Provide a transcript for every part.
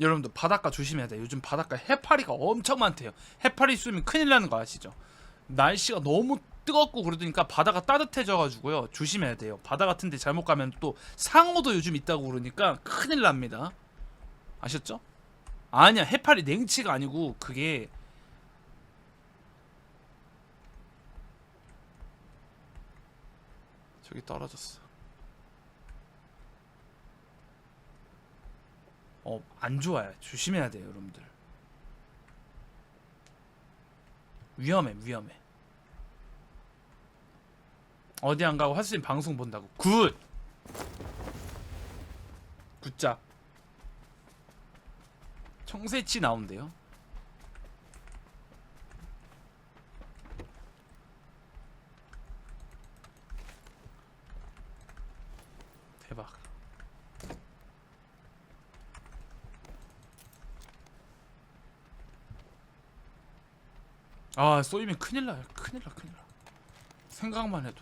여러분들 바닷가 조심해야 돼요. 요즘 바닷가 해파리가 엄청 많대요. 해파리 쏘면 큰일 나는 거 아시죠? 날씨가 너무 뜨겁고 그러니까 바다가 따뜻해져가지고요. 조심해야 돼요. 바다 같은데 잘못 가면 또 상어도 요즘 있다고 그러니까 큰일 납니다. 아셨죠? 아니야 해파리 냉치가 아니고 그게 저기 떨어졌어. 어, 안 좋아요. 조심해야 돼요, 여러분들. 위험해, 위험해. 어디 안 가고 하수님 방송 본다고. 굿! 굿잡. 청새치 나온대요. 대박. 아 쏘이면 큰일 나요. 큰일 나 큰일 나. 생각만 해도.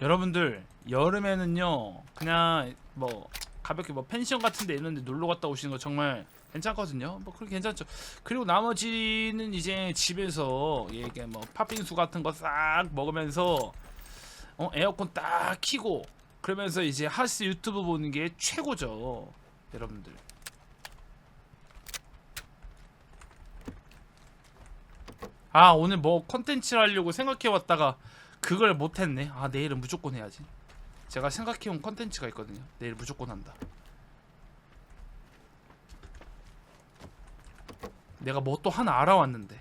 여러분들 여름에는요 그냥 뭐 가볍게 뭐 펜션 같은 데 있는데 놀러 갔다 오시는 거 정말 괜찮거든요. 뭐 그렇게 괜찮죠. 그리고 나머지는 이제 집에서 예, 이게 뭐 팥빙수 같은 거 싹 먹으면서 어, 에어컨 딱 키고 그러면서 이제 하스 유튜브 보는 게 최고죠 여러분들 아 오늘 뭐 컨텐츠를 하려고 생각해왔다가 그걸 못했네. 아 내일은 무조건 해야지. 제가 생각해온 컨텐츠가 있거든요. 내일 무조건 한다. 내가 뭐 또 하나 알아왔는데.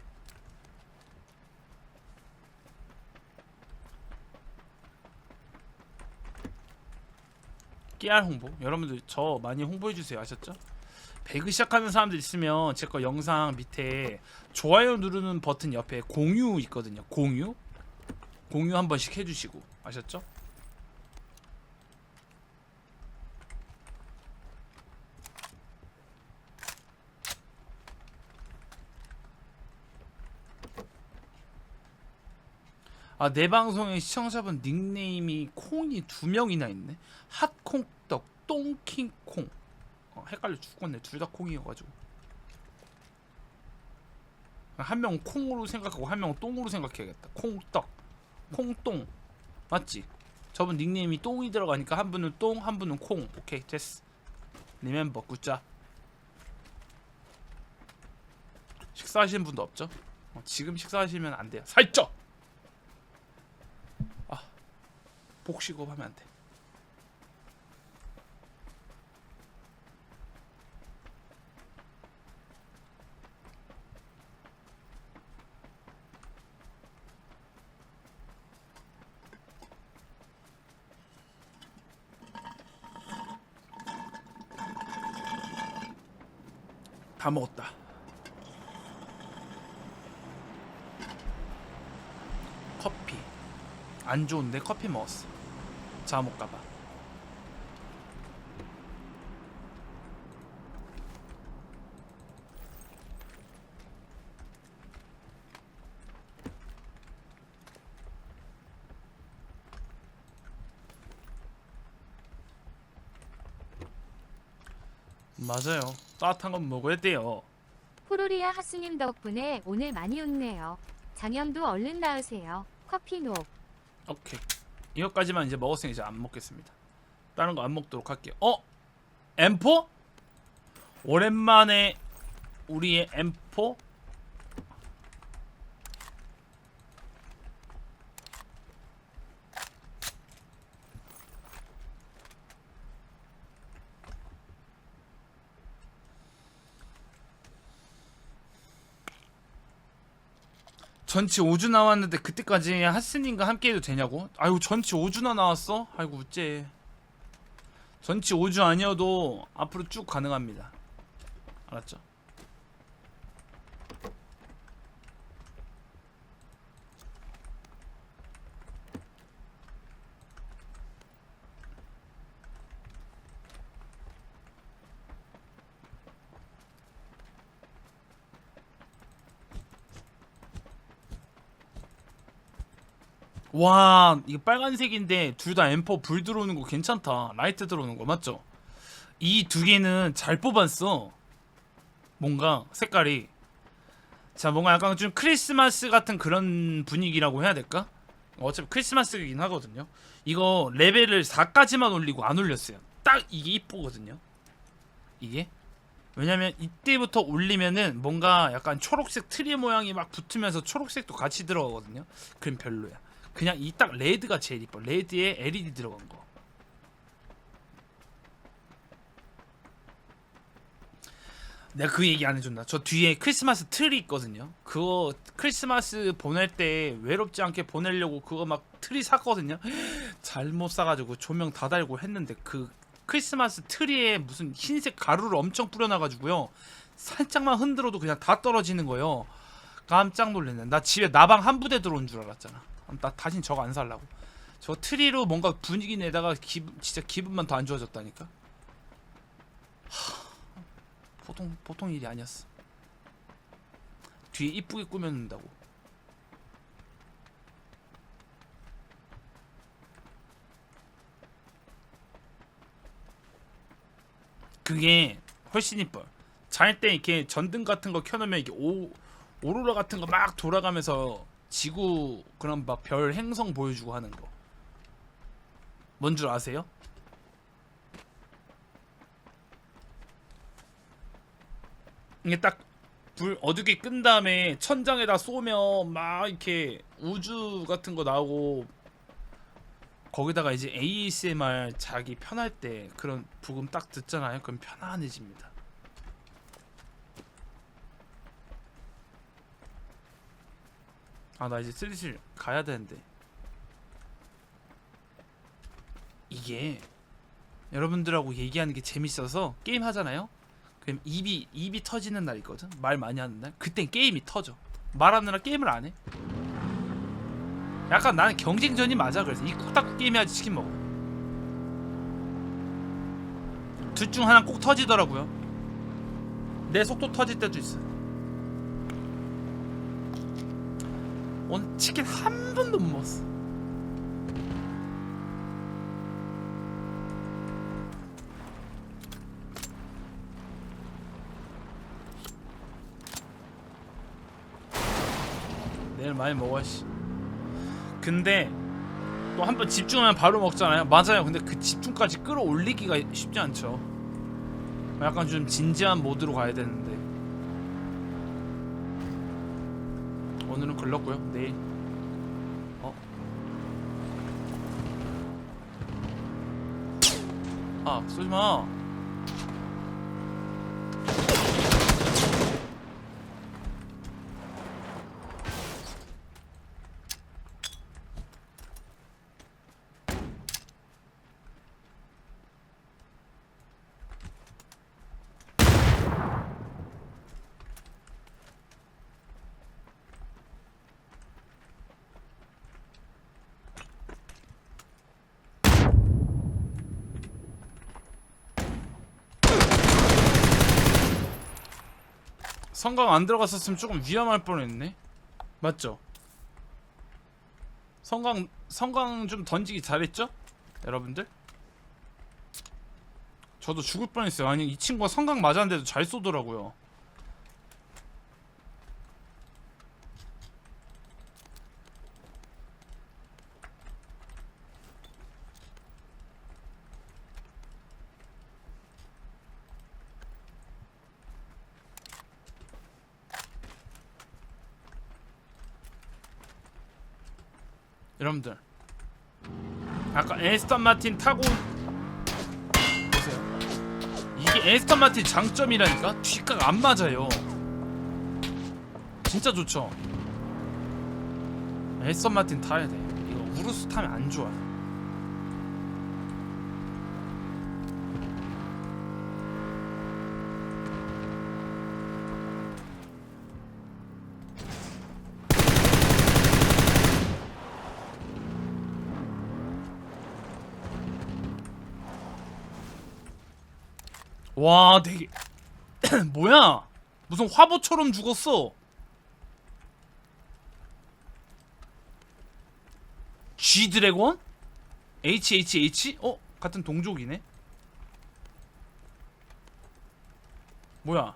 깨알 홍보? 여러분들 저 많이 홍보해주세요. 아셨죠? 배그 시작하는 사람들 있으면 제 거 영상 밑에 좋아요 누르는 버튼 옆에 공유 있거든요. 공유? 공유 한 번씩 해주시고 아셨죠? 아, 내 방송에 시청자분 닉네임이 콩이 두 명이나 있네. 핫콩떡, 똥킹콩. 어, 헷갈려 죽겠네. 둘 다 콩이어가지고. 한 명은 콩으로 생각하고 한 명은 똥으로 생각해야겠다. 콩떡, 콩똥, 맞지? 저분 닉네임이 똥이 들어가니까 한 분은 똥, 한 분은 콩. 오케이 됐어. 리멤버 굿자. 식사하시는 분도 없죠? 어, 지금 식사하시면 안 돼요. 살쪄. 아, 복식업 하면 안 돼. 다 먹었다. 커피 안 좋은데 커피 먹었어. 잠못 가봐. 맞아요. 따뜻한 건 먹어야 돼요. 포로리아 하스님 덕분에 오늘 많이 웃네요. 장염도 얼른 나으세요. 커피 노. 오케이. 이것까지만 이제 먹었으니 이제 안 먹겠습니다. 다른 거 안 먹도록 할게요. 어? M4? 오랜만에 우리의 M4? 전치 5주 나왔는데 그때까지 하스님과 함께 해도 되냐고? 아이고 전치 5주나 나왔어? 아이고 어째 전치 5주 아니어도 앞으로 쭉 가능합니다 알았죠? 와 이거 빨간색인데 둘다 M4 불 들어오는 거 괜찮다 라이트 들어오는 거 맞죠? 이 두 개는 잘 뽑았어. 뭔가 색깔이 자 뭔가 약간 좀 크리스마스 같은 그런 분위기라고 해야 될까? 어차피 크리스마스이긴 하거든요. 이거 레벨을 4까지만 올리고 안 올렸어요. 딱 이게 이쁘거든요. 이게 왜냐면 이때부터 올리면은 뭔가 약간 초록색 트리 모양이 막 붙으면서 초록색도 같이 들어가거든요. 그럼 별로야. 그냥 이 딱 레드가 제일 이뻐. 레드에 LED 들어간 거. 내가 그 얘기 안 해준다. 저 뒤에 크리스마스 트리 있거든요. 그거 크리스마스 보낼 때 외롭지 않게 보내려고 그거 막 트리 샀거든요. 잘못 사가지고 조명 다 달고 했는데 그 크리스마스 트리에 무슨 흰색 가루를 엄청 뿌려놔가지고요. 살짝만 흔들어도 그냥 다 떨어지는 거예요. 깜짝 놀랐네. 나 집에 나방 한 부대 들어온 줄 알았잖아. 나 다신 저거 안 살라고. 저 트리로 뭔가 분위기 내다가 기분 진짜 기분만 더 안 좋아졌다니까. 보통 보통 일이 아니었어. 뒤에 이쁘게 꾸며놓는다고. 그게 훨씬 이뻐. 잘 때 이렇게 전등 같은 거 켜놓으면 이게 오 오로라 같은 거 막 돌아가면서 지구 그런 막 별 행성 보여주고 하는 거. 뭔 줄 아세요? 이게 딱 불 어둡게 끈 다음에 천장에다 쏘면 막 이렇게 우주 같은 거 나오고 거기다가 이제 ASMR 자기 편할 때 그런 부금 딱 듣잖아요. 그럼 편안해집니다. 아 나 이제 슬슬 가야 되는데 이게 여러분들하고 얘기하는 게 재밌어서 게임 하잖아요. 그럼 입이 입이 터지는 날 있거든. 말 많이 하는 날. 그땐 게임이 터져. 말하느라 게임을 안 해. 약간 나는 경쟁전이 맞아. 그래서 이 꾹딱꾹 게임 해야지 치킨 먹어. 둘 중 하나 꼭 터지더라고요. 내 속도 터질 때도 있어. 오늘 치킨 한 번도 못 먹었어. 내일 많이 먹어 씨. 근데 또 한 번 집중하면 바로 먹잖아요. 맞아요. 근데 그 집중까지 끌어올리기가 쉽지 않죠. 약간 좀 진지한 모드로 가야 되는데 오늘은 글렀고요. 내일 어? 아 쏘지 마. 성강 안 들어갔었으면 조금 위험할 뻔했네. 맞죠? 성강 성강 좀 던지기 잘했죠? 여러분들? 저도 죽을 뻔했어요. 아니 이 친구가 성강 맞았는데도 잘 쏘더라고요. 여러분들. 아까 에스턴 마틴 타고 보세요. 이게 에스턴 마틴 장점이라니까? 뒷각 안 맞아요. 진짜 좋죠? 에스턴 마틴 타야 돼. 이거 우르스 타면 안 좋아 와 되게 뭐야 무슨 화보처럼 죽었어 G 드래곤? HHH? 어? 같은 동족이네 뭐야?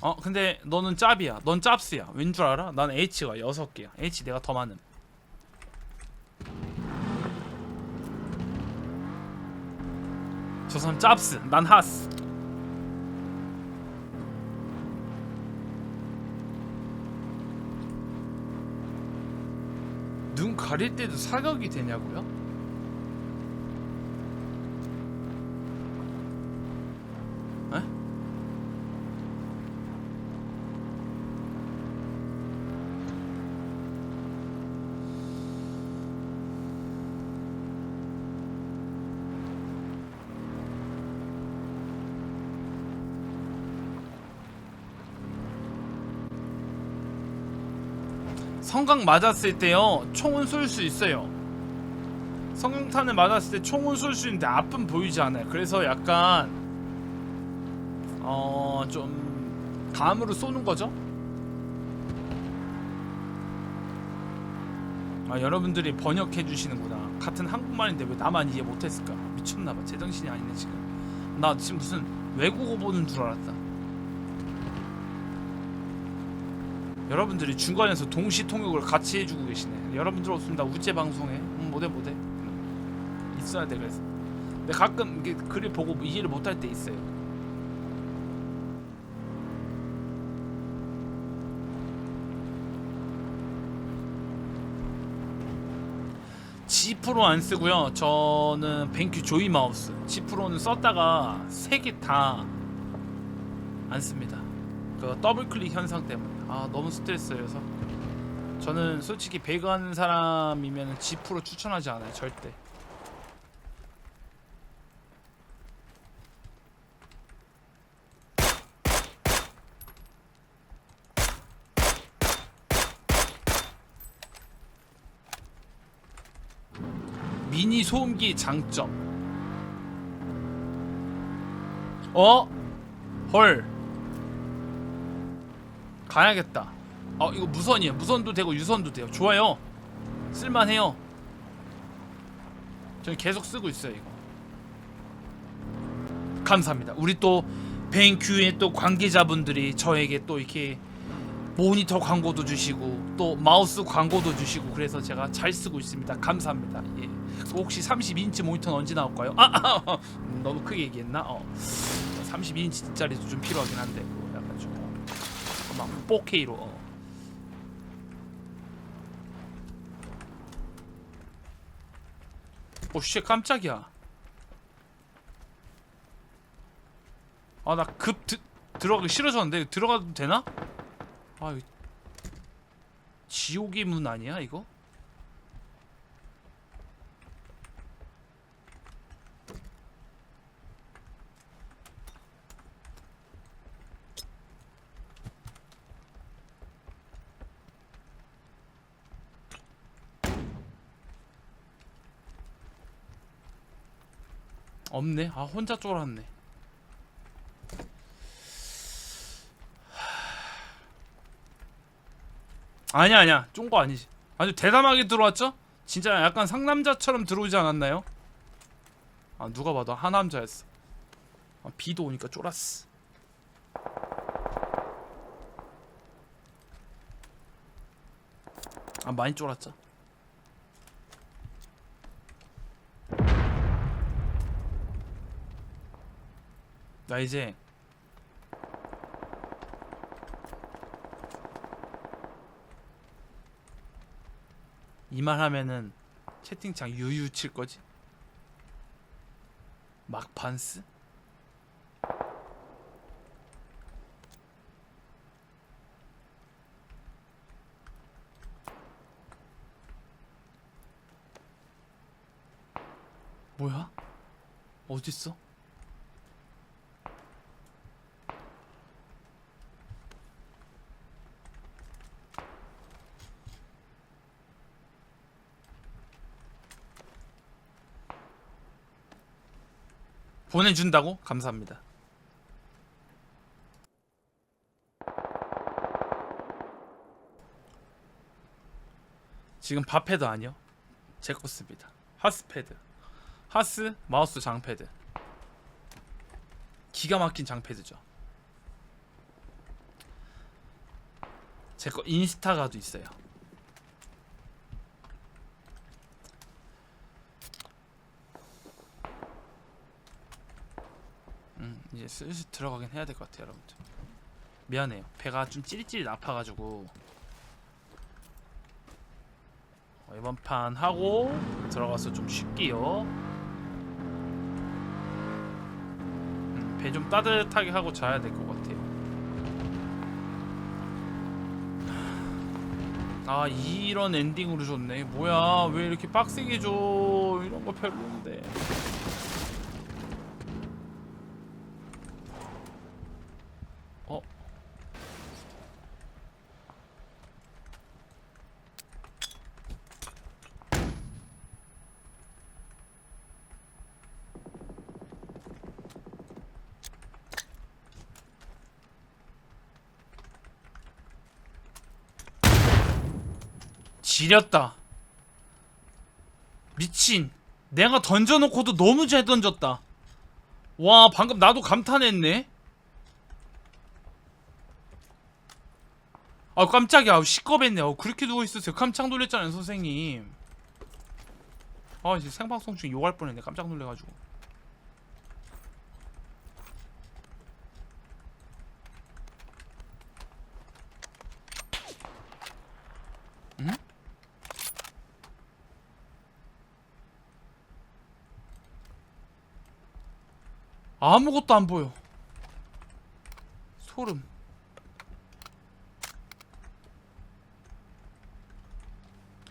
어 근데 너는 짭이야. 넌 짭스야. 왠 줄 알아? 난 H가 여섯 개야. H 내가 더 많음. 저 사람 짭스. 난 하스. 눈 가릴 때도 사격이 되냐고요? 성강 맞았을 때요 총은 쏠 수 있어요. 성강탄을 맞았을 때 총은 쏠 수 있는데 앞은 보이지 않아요. 그래서 약간 어 좀 감으로 쏘는 거죠? 아 여러분들이 번역해 주시는구나. 같은 한국말인데 왜 나만 이해 못했을까? 미쳤나봐. 제정신이 아니네 지금. 나 지금 무슨 외국어 보는 줄 알았다 여러분들이 중간에서 동시 통역을 같이 해주고 계시네. 여러분들 없습니다. 우째 방송에 음, 못해 못해 음, 있어야 돼 그래서. 근데 가끔 이게 글을 보고 이해를 못할 때 있어요. G 프로 안 쓰고요. 저는 뱅큐 조이 마우스. G 프로는 썼다가 세 개 다 안 씁니다. 그 더블 클릭 현상 때문에 아 너무 스트레스여서. 저는 솔직히 배그 하는 사람이면 G 프로 추천하지 않아요 절대. 미니 소음기 장점. 어? 헐 가야겠다. 어 이거 무선이에요. 무선도 되고 유선도 돼요. 좋아요. 쓸만해요. 저는 계속 쓰고 있어요 이거. 감사합니다. 우리 또 뱅큐의 또 관계자분들이 저에게 또 이렇게 모니터 광고도 주시고 또 마우스 광고도 주시고 그래서 제가 잘 쓰고 있습니다. 감사합니다. 예. 혹시 32인치 모니터는 언제 나올까요? 아, 아, 아 음, 너무 크게 얘기했나? 어. 32인치짜리도 좀 필요하긴 한데 막 4K로 어. 오씨 깜짝이야 아 나 급 들어가기 싫어졌는데 들어가도 되나? 아 이거 지옥의 문 아니야 이거? 없네. 아 혼자 쫄았네. 아니야 아니야 쫀 거 아니지. 아주 대담하게 들어왔죠? 진짜 약간 상남자처럼 들어오지 않았나요? 아 누가 봐도 하남자였어. 아, 비도 오니까 쫄았어. 아 많이 쫄았죠. 나 이제 이 말 하면은 채팅창 유유 칠 거지? 막판스? 뭐야? 어딨어? 보내준다고? 감사합니다. 지금 밥패드 아니요? 제코스입니다 하스패드. 하스 마우스 장패드. 기가 막힌 장패드죠. 제 거 인스타가도 있어요. 이제 슬슬 들어가긴 해야 될 것 같아요, 여러분들. 미안해요. 배가 좀 찌릿찌릿 아파가지고 어, 이번 판 하고 들어가서 좀 쉴게요. 음, 배좀 따뜻하게 하고 자야 될 것 같아요. 아 이런 엔딩으로 줬네. 뭐야 왜 이렇게 빡세게 줘? 이런 거 별로인데. 지렸다. 미친. 내가 던져놓고도 너무 잘 던졌다. 와, 방금 나도 감탄했네. 아, 깜짝이야. 아우, 시끄럽네. 아, 그렇게 누워있었어요. 깜짝 놀랐잖아요, 선생님. 아, 이제 생방송 중에 욕할 뻔했네. 깜짝 놀래가지고. 아무것도 안 보여. 소름.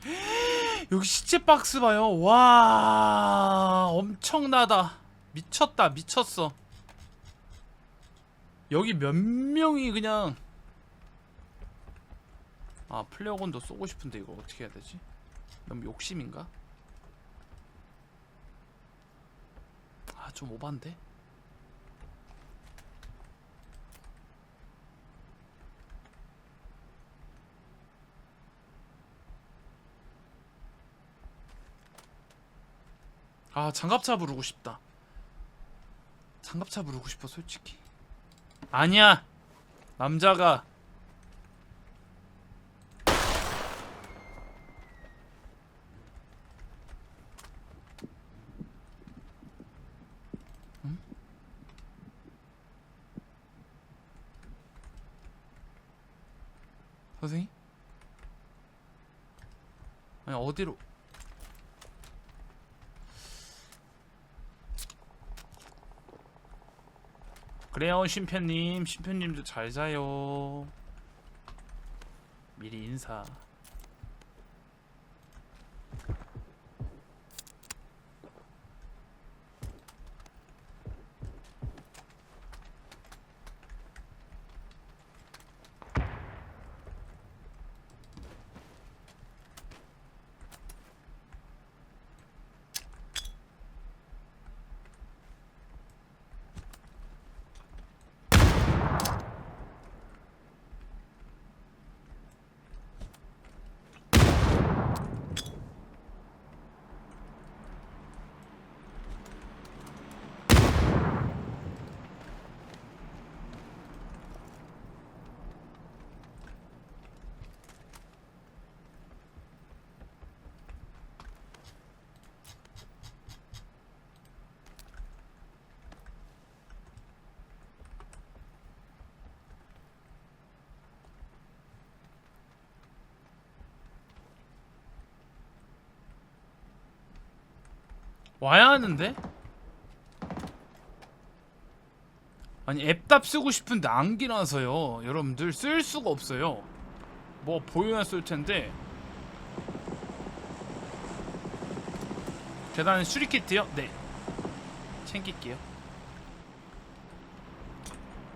여기 시체 박스 봐요. 와, 엄청나다. 미쳤다, 미쳤어. 여기 몇 명이 그냥 아 플레어건도 쏘고 싶은데 이거 어떻게 해야 되지? 너무 욕심인가? 아 좀 오반데? 아 장갑차 부르고 싶다. 장갑차 부르고 싶어 솔직히. 아니야. 남자가. 응? 선생님? 아니 어디로 그래요 심편님. 심편님도 잘 자요. 미리 인사 와야 하는데? 아니 앱답 쓰고 싶은데 안기라서요. 여러분들 쓸 수가 없어요. 뭐 보여야 쓸 텐데. 계단 수리키트요? 네. 챙길게요.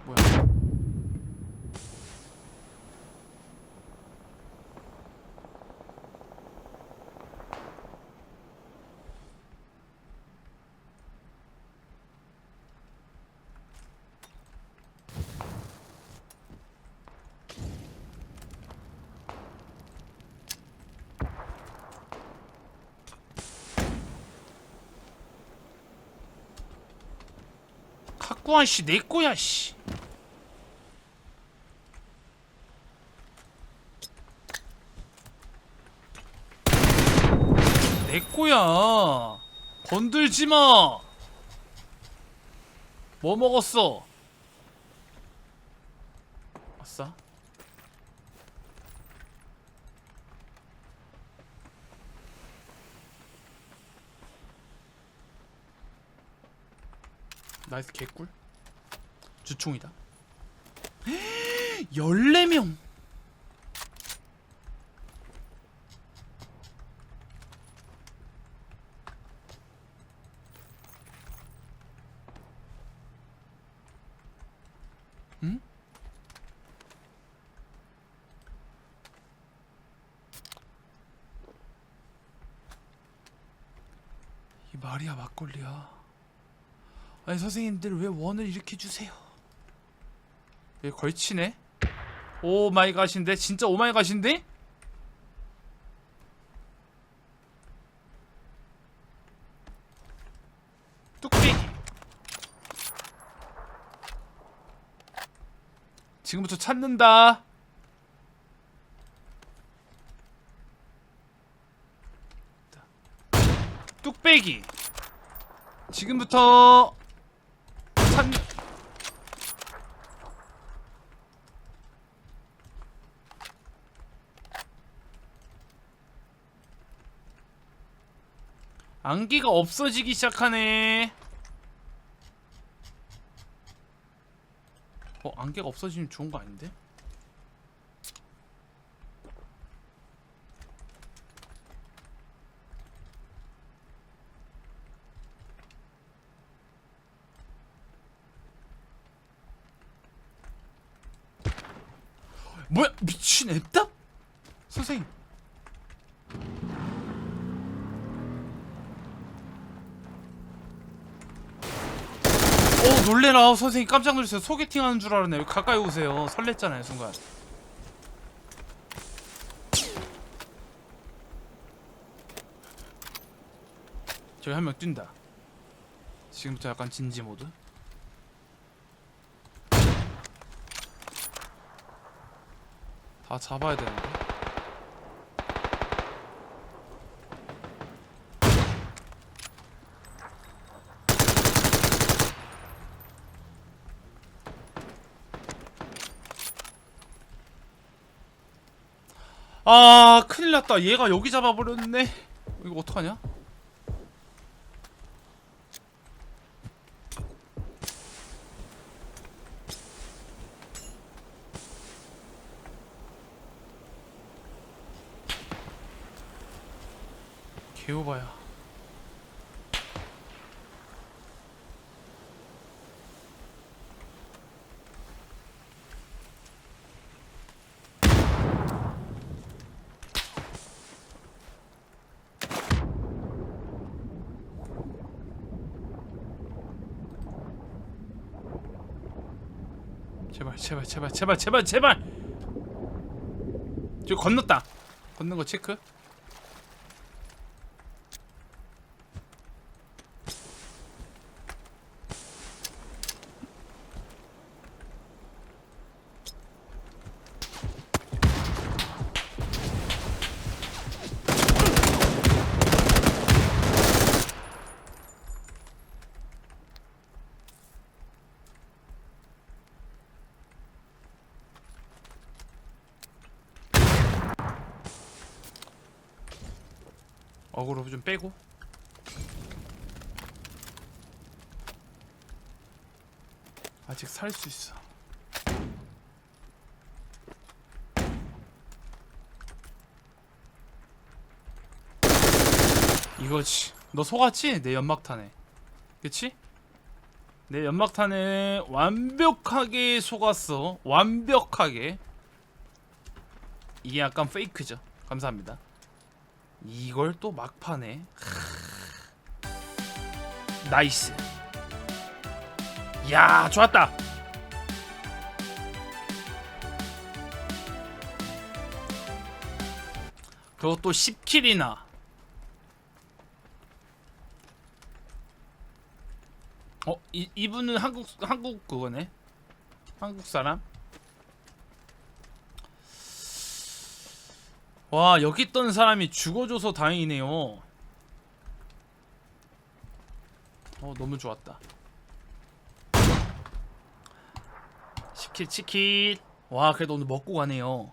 뭐야 잡구한 씨 내꺼야 씨. 내꺼야 건들지 마. 뭐 먹었어? 나이스 개꿀. 주총이다. 14명. 응? 이 말이야 막걸리야. 아니 선생님들 왜 원을 이렇게 주세요? 얘 걸치네? 오 마이 갓인데 진짜 오 마이 갓인데? 뚝배기 지금부터 찾는다 뚝배기 지금부터 찾 안개가 없어지기 시작하네. 어, 안개가 없어지면 좋은 거 아닌데? 뭐야 미친 앱답? 선생님. 어 놀래라. 선생님 깜짝 놀랐어요. 소개팅 하는 줄 알았네. 왜 가까이 오세요? 설렜잖아요 순간. 저기 한 명 뛴다. 지금부터 약간 진지 모드 다 잡아야 되는데? 아 큰일 났다. 얘가 여기 잡아버렸네. 이거 어떡하냐 개오바야. 제발 제발 제발 제발 제발 제발! 저 건넜다. 건넌 거 체크 어그로 좀 빼고. 아직 살 수 있어. 이거지. 너 속았지? 내 연막탄에. 그치? 내 연막탄에 완벽하게 속았어. 완벽하게. 이게 약간 페이크죠. 감사합니다 이걸 또 막판에 나이스. 야 좋았다. 그것도 10킬이나. 어? 이, 이분은 한국 한국 그거네. 한국 사람 와 여기 있던 사람이 죽어줘서 다행이네요. 어 너무 좋았다. 치킷 치킷 와 그래도 오늘 먹고 가네요.